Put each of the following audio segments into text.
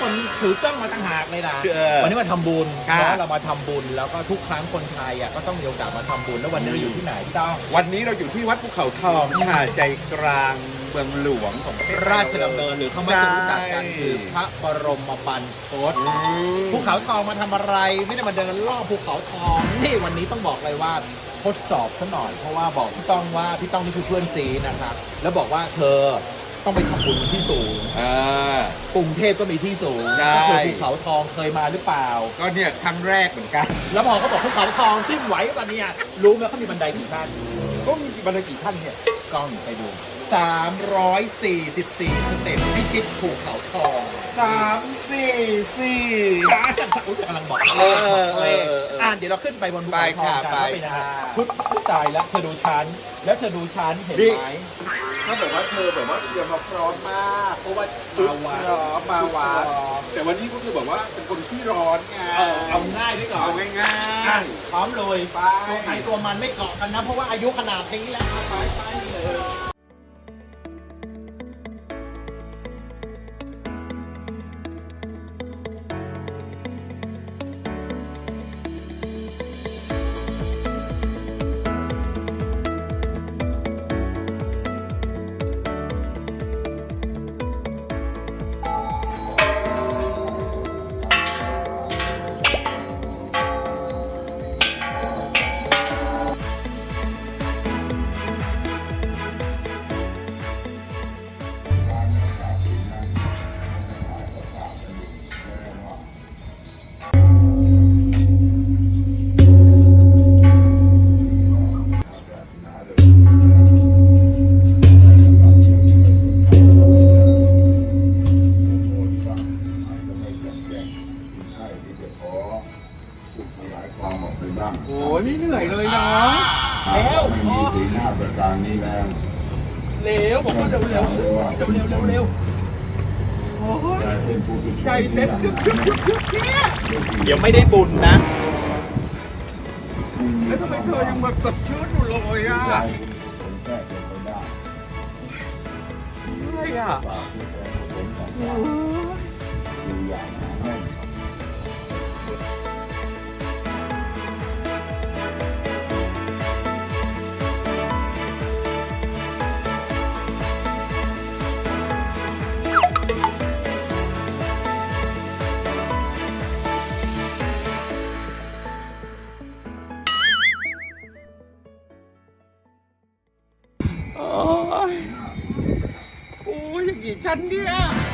คนถือกล้องมาต่างหากเลยนะเออวันนี้มาทำบุญครับเนาะเรามาทำบุญแล้วก็ทุกครั้งคนไทยอะก็ต้องมีโอกาสมาทำบุญแล้ววันนี้เราอยู่ที่ไหนพี่ต้อง วันนี้เราอยู่ที่วัดภูเขาทองค่ะใจกลางเมืองหลวงของประเทศไทย ราชดำเนินหรือเขาไม่จะรู้จักกันใช่ คือพระบรมบรรพตอืม ภูเขาทองมาทำอะไร ไม่ได้มาเดินล่อบภูเขาทองนี่วันนี้ต้องบอกเลยว่าทดสอบซะหน่อยเพราะว่าบอกพี่ต้องว่าพี่ต้องนี่คือเพื่อนซีนะครับแล้วบอกว่าเธอ ต้องไปทำบุญที่สูงอ่ากรุงเทพก็มีที่สูงใช่ ก็คือภูเขาทองเคยมาหรือเปล่า ก็เนี่ยครั้งแรกเหมือนกัน แล้วพอเขาบอกภูเขาทองที่ไหวกว่านี้อะรู้ไหมเขามีบันไดกี่ขั้นก็มีบันไดกี่ขั้นเนี่ย กล้องไปดู 344 สเต็ปพิชิตภูเขาทองสามสี่สี่ ช้าจังสักอุ้ยกำลังบอกเออเลขเออเอออ่อ่านเดี๋ยวเราขึ้นไปบนภูเขาทองกันไปค่ะว่าเป็นยังไงไปค่ะชุดผู้ตายแล้วเธอดูชั้นแล้วเธอดูชั้นเห็นนี่ ไหม ถ้าแบบว่าเธอแบบว่าเตรียมมาพร้อมมากเพราะว่าชุดมาวาพร้อมมาวัดแต่วันนี้ก็คือแบบว่าเป็นคนที่ร้อนไงเออเอาง่ายไว้ก่อนเอาง่าอะยพร้อมเลยๆไปตัวใครตัวมันไม่เกาะกันนะ เพราะว่าอายุขนาดนี้แล้วไปไปเลย โอ้ยไม่เหนื่อยเลยเนาะแล้วไม่มีสีหน้าประการนี้แล้วเร็วบอกว่าเร็วเร็วเร็วเร็วเร็วเร็วเร็วโอ้ยใจเป็นผู้ที่ใจเต้นคึกคึกคึกคึกเนี่ยเดี๋ยวไม่ได้บุญนะแล้วทำไมเธอยังแบบสดชื่นอยู่เลยอะใจผมแก้เป็นไปได้เหนื่อยอะฝากผู้คนผลของเราดูอย่าง ยอย่างกี่ชั้นเนี่ย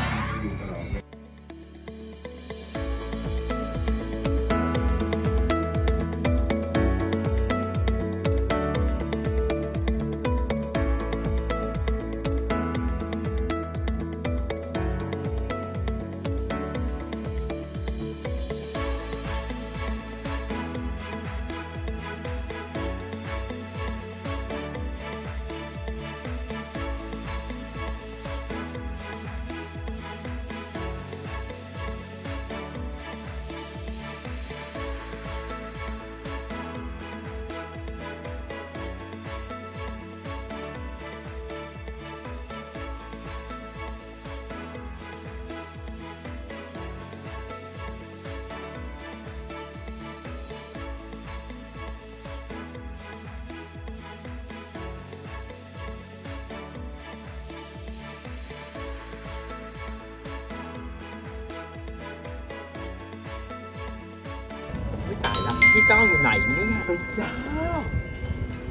ละพี่ต้องอยู่ไหนเนี่ยพระเจ้า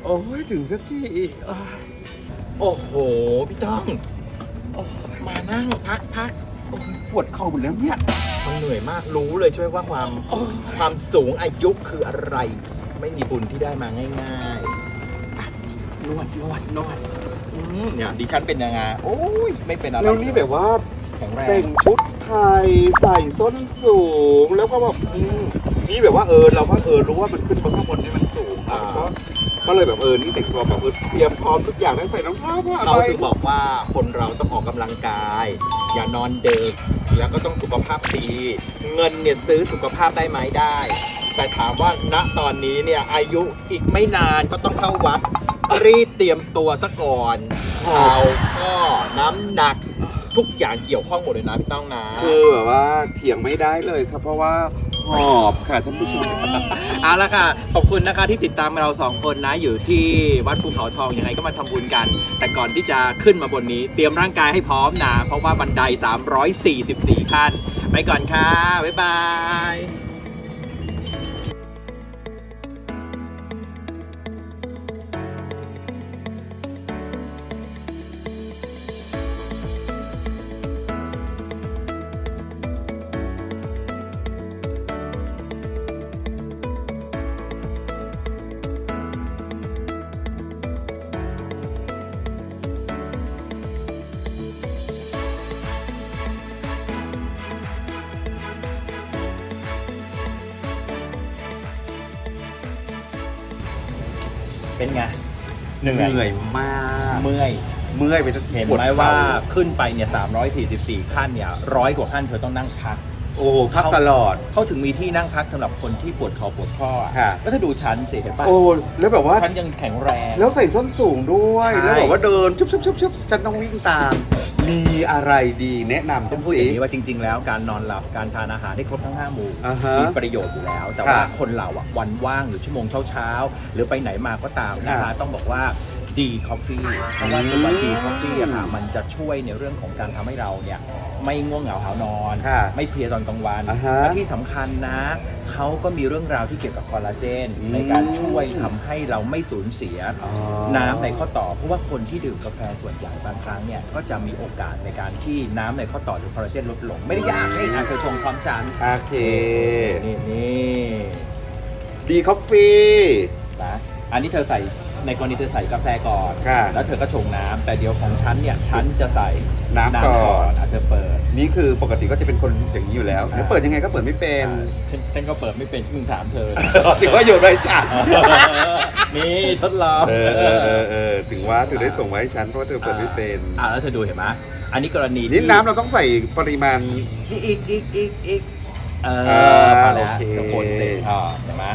โอ้ยถึงสักทีอะโอ้โห พี่ต้องโอ้มานั่งพักพักปวดเข่าหมดแล้วเนี่ย มันเหนื่อยมากรู้เลยใช่ไหมว่าความความสูงอายุคืออะไร ไม่มีบุญที่ได้มาง่ายๆอะนวดนวดนวดอืมเนี่ยดิฉันเป็นยังไงโอ้ยไม่เป็นอะไรแล้วนี่แบบว่าแข็งแรแต่งงชุดไทยใส่ส้นสูงแล้วก็แบบอืม นี่แบบว่าเออเราก็เออรู้ว่ามันขึ้นมาข้างบนนี่มันสูงอะก็ก็เลยแบบเออนี่แต่งตัวแบบเออเตรียมพร้อมทุกอย่างแล้วใส่รองเท้าผ้าเขาอะไรถึงบอกว่าคนเราต้องออกกำลังกาย อย่านอนดึกแล้วก็ต้องสุขภาพดี เงินเนี่ยซื้อสุขภาพได้ไหมได้ แต่ถามว่าณตอนนี้เนี่ยอายุอีกไม่นานก็ต้องเข้าวัด รีบเตรียมตัวซะก่อนเข่าข้อน้ำหนักทุกอย่างเกี่ยวข้องหมดเลยนะพี่ต้องนะ คือแบบว่าเถียงไม่ได้เลยครับเพราะว่า หอบค่ะท่านผู้ชมเอาละค่ะ ขอบคุณนะคะที่ติดตามเราสองคนนะอยู่ที่วัดภูเขาทองยังไงก็มาทำบุญกัน แต่ก่อนที่จะขึ้นมาบนนี้ เตรียมร่างกายให้พร้อมนะเพราะว่าบันได 344 ขั้น ไปก่อนค่ะ บ๊ายบาย เป็นไงเหนื่อยเหนื่อยมากเมื่อยเมื่อยไปทั้งเห็นปวดไหมข่ว่าขึ้นไปเนี่ย344 ขั้นเนี่ยร้อยกว่าขั้นเธอต้องนั่งพัก โอ้โหพักตลอด เขาถึงมีที่นั่งพักสำหรับคนที่ปวดเข่าปวดข้ออะค่ะ แล้วถ้าดูชั้นสิเห็นปะโอ้แล้วแบบว่าชั้นยังแข็งแรง แล้วใส่ส้นสูงด้วย ใช่ แล้วแบบว่าเดินชุบชุบชุบชุบฉันต้องวิ่งตาม มีอะไรดีแนะนำต้ฉัองนพูดอสิ ย่างนี้ว่าจริง ๆ แล้วการนอนหลับการทานอาหารให้ครบทั้ง5หมู่อ่าฮะมีประโยชน์อยู่แล้ว แต่ว่าค่ะคนเราอะวันว่างหรือชั่วโมงเช้าๆหรือไปไหนมาก็ตามนะคะค่ะต้องบอกว่าดีคอฟฟี่เพราะว่าตัวดีคอฟฟี่อะค่ะมันจะช่วยในเรื่องของการทำให้เราเนี่ย ไม่ง่วงเหงาหานอน ค่ะไม่เพลียตอนกลางวัน อ่าฮะและที่สำคัญนะ เขาก็มีเรื่องราวที่เกี่ยวกับคอลลาเจน อืม ในการช่วยทำให้เราไม่สูญเสีย อ๋อ น้ำในข้อต่อ เพราะว่าคนที่ดื่มกาแฟส่วนใหญ่บางครั้งเนี่ย ก็จะมีโอกาสในการที่น้ำในข้อต่อหรือคอลลาเจนลดลง ไม่ได้ยากนี่อาจจะชงความจานโอเค นี่นี่ดีคอฟฟี่นะอันนี้เธอใส่ ในกรณีเธอใส่กาแฟก่อน ค่ะแล้วเธอก็ชงน้ำแต่เดี๋ยวของฉันเนี่ยฉันจะใส่น้ำก่อนอาจจะเปิด นี่คือปกติก็จะเป็นคนอย่างนี้อยู่แล้วอ่าแล้วเปิดยังไงก็เปิดไม่เป็นฉันฉันก็เปิดไม่เป็นฉันมึงถามเธอ ถือว่าโยนไว้จ้ะนี่ทดลองเออเออเออเออถึงว่าเธอได้ส่งไว้ให้ฉันเพราะว่าเธอเปิดไม่เป็น อ่าแล้วเธอดูเห็นไหมอันนี้กรณีนี่ที่น้ำเราต้องใส่ปริมาณนี่อีกอีกอีกอีก เออ่อาพอแล้วโอเค ทุกคนเสร็จอ่าเห็นไหม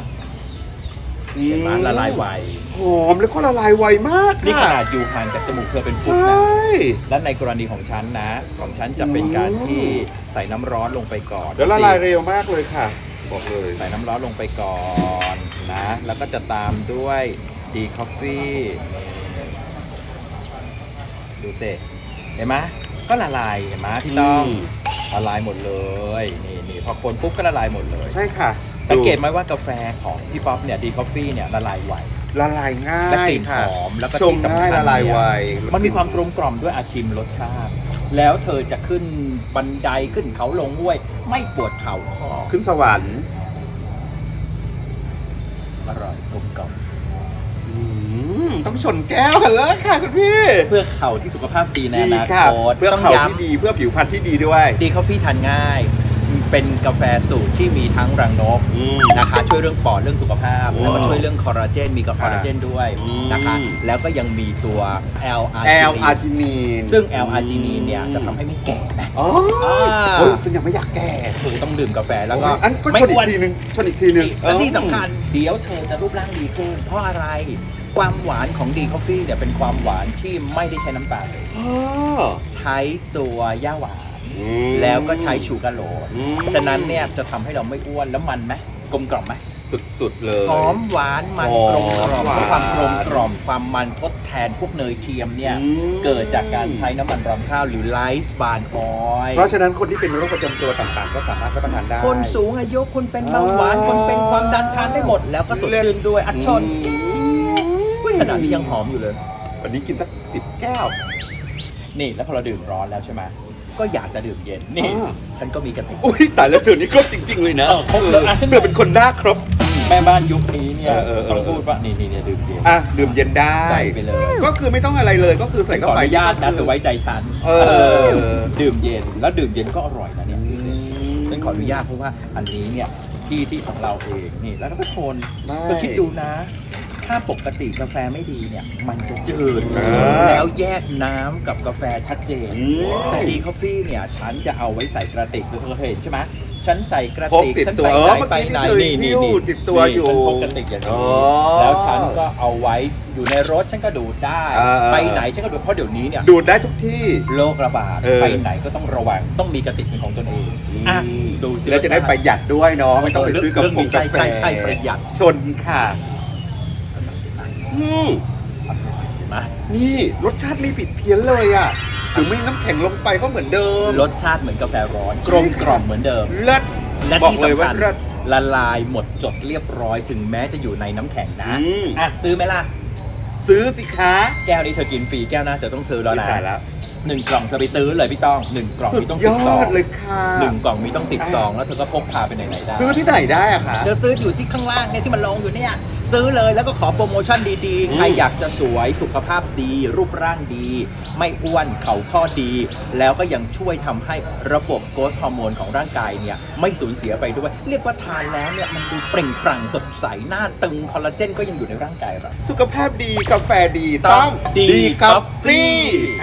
เห็นไหมละลายไว หอมแล้วก็ละลายไวมากนี่ขค่ะนาดอยู่ห่างจากจมูกเธอเป็นฟุใชตนะ่ และในกรณีของฉันนะ ของฉันจะเป็นการที่ใส่น้ำร้อนลงไปก่อนแล้วละลายเร็วมากเลยค่ะ บอกเลย ใส่น้ำร้อนลงไปก่อนนะ แล้วก็จะตามด้วยดีคอฟฟี่ดูสิเห็นไหมก็ละลายเห็นไหมพี่ต้องอืม ละลายหมดเลย นี่นี่พอคนปุ๊บก็ละลายหมดเลย ใช่ค่ะ สังเกตไหมว่ากาแฟของพี่ป๊อปเนี่ยดีคอฟฟี่เนี่ยละลายไว ละลายง่าและยกลิ่นหค่ะอมแล้วก็ชงที่สำง่าคัยญละลายไวเนี่ยมันมีความกลมกล่อมด้วยอาชิมรสชาติ แล้วเธอจะขึ้นบันไดขึ้นเขาลงห้วย ไม่ปวดเข่าคอขึ้นสวรรค์อร่อยกลมกล่อมอืมต้องชนแก้วกันเลยค่ะคุณพี่เพื่อเข่าที่สุขภาพดีในดีอนาค่ะคตเพื่อต้องเข่าย้ที่ดีเพื่อผิวพรรณที่ดีด้วยำดีคอฟฟี่ทานง่าย เป็นกาแฟสูตรที่มีทั้งรังนกอืมนะคะ ช่วยเรื่องปอดเรื่องสุขภาพโอ้แล้วก็ช่วยเรื่องคอลลาเจนมีกับคอลลาเจนด้วยอืม นะคะ แล้วก็ยังมีตัว L แอล arginine อาร์จินีนซึ่ง L arginine เนี่ยจะทำให้ไม่แก่นะ อ๋ออ่าเฮ้ยฉันยังไม่อยากแก่เธอต้องดื่มกาแฟแล้วก็โอ้ยอันก็ไม่ชนอีอ้วนกทีนึงชนอีกทีนึงและที่สำคัญเดี๋ยวเธอจะรูปร่างดีขึ้น เพราะอะไรความหวานของดีคอฟฟี่เนี่ยเป็นความหวานที่ไม่ได้ใช้น้ำตาลเลย อ๋อ ใช้ตัวย่าหวาน อืม แล้วก็ใช้ชูการ์โรสอืม ฉะนั้นเนี่ยจะทำให้เราไม่อ้วนแล้วมันไหมกลมกล่อมไหมสุดๆเลย หอมหวานมันหอมกลมกล่อมหวานความกลมกล่อมความมันทดแทนพวกเนยเทียมเนี่ยอืม เกิดจากการใช้น้ำมันรำข้าวหรือไลซ์บานออยล์เพราะฉะนั้นคนที่เป็นโรคประจำตัวต่างๆ ก็สามารถรับประทานได้ คนสูงอายุคนเป็นเบาหวาน อ๋อ คนเป็นความดันทานได้หมด แล้วก็สดชื่นด้วยอัดชนอืมอุ๊ยขนาดนี้ยังหอมอยู่เลย วันนี้กินสักสิบแก้ว นี่แล้วพอเราดื่มร้อนแล้วใช่ไหม ก็อยากจะดื่มเย็นนี่ อ่า ฉันก็มีกระติก อุ้ยตายแล้วเธอนี่ครบจริง ๆ เลยนะเออครบเลยอะฉัน เธอเป็นคนหน้าครบ แม่บ้านยุคนี้เนี่ยเออเออเออ ต้องพูดว่านี่นี่เนี่ยดื่มเย็นอะดื่มเย็นได้ ใส่ไปเลยก็คือไม่ต้องอะไรเลยก็คือใส่ขเข้าออไปนุญาตนะเธอไว้ใจฉันเออ ดื่มเย็นแล้วดื่มเย็นก็อร่อยนะเนี่ยอืมฉันขออนุญาตเพราะว่าอันนี้เนี่ยที่ที่ของเราเองนี่แล้วก็ทุกคนได้ ก็คิดดูนะแค ถ้าปกติกาแฟไม่ดีเนี่ย มันจะจืด อ่าแล้วแยกน้ำกับกาแฟชัดเจน อืมแต่ดีคอฟฟี่เนี่ย ฉันจะเอาไว้ใส่กระติกเธอเคยเห็นใช่ไหมฉันใส่กระพกติกติดฉันตัวไปเอไหนอเมื่อไปกี้ไหนนี่นี่เคยนี่หิ้วนี่ติดตัวอยู่ฉันพกกระติกอย่างอ๋นี้อแล้วฉันก็เอาไว้อยู่ในรถฉันก็ดูดได้ อ่า ไปไหนฉันก็ดูดเพราะเดี๋ยวนี้เนี่ย ดูดได้ทุกที่ โรคระบาดเออ ไปไหนก็ต้องระวังต้องมีกระติกเป็นของตนเองอะดูสิแล้วจะได้ประหยัดด้วยเนาะไม่ต้องไปซื้อกับเรื่องผนี้งใช่กาแฟใช่ใช่ประหยัด ชนค่ะ อืมเห็นไหมนี่รสชาติไม่ผิดเพี้ยนเลยอะถึงไม่น้ำแข็งลงไปก็เหมือนเดิม รสชาติเหมือนกาแฟร้อนกลมกล่อมเหมือนเดิม เลิศและบอกที่เลยสำว่าคัญเลิศ ละลายหมดจดเรียบร้อยถึงแม้จะอยู่ในน้ำแข็งนะอืม อะซื้อไหมล่ะ ซื้อสิคะแก้วนี้เธอกินฟรีแก้วหน้าเธอต้องซื้อแล้วนะ ตายแล้ว หนึ่งกล่องเธอไปซื้อเลยพี่ต้องหนึ่งกล่องสุดมีต้องยสิบอซองดเลยค่ะหนึ่งกล่องมีต้องสิบซองแล้วเธอก็พกพาไปไหนๆได้ ซื้อที่ไหนได้อะคะเธอซื้ออยู่ที่ข้างล่างเนี่ยที่มันลงอยู่เนี่ยซื้อเลยแล้วก็ขอโปรโมชั่นดีอืมๆใครอยากจะสวยสุขภาพดี รูปร่างดี ไม่อ้วนเข่าข้อดี แล้วก็ยังช่วยทำให้ระบบโกรทฮอร์โมนของร่างกายเนี่ย ไม่สูญเสียไปด้วย เรียกว่าทานแล้วเนี่ย มันดูเปล่งปลั่งสดใส หน้าตึงคอลลาเจนก็ยังอยู่ในร่างกายเรา สุขภาพดีกาแฟดีต้ต้อองงดีดีกาแฟ Coffee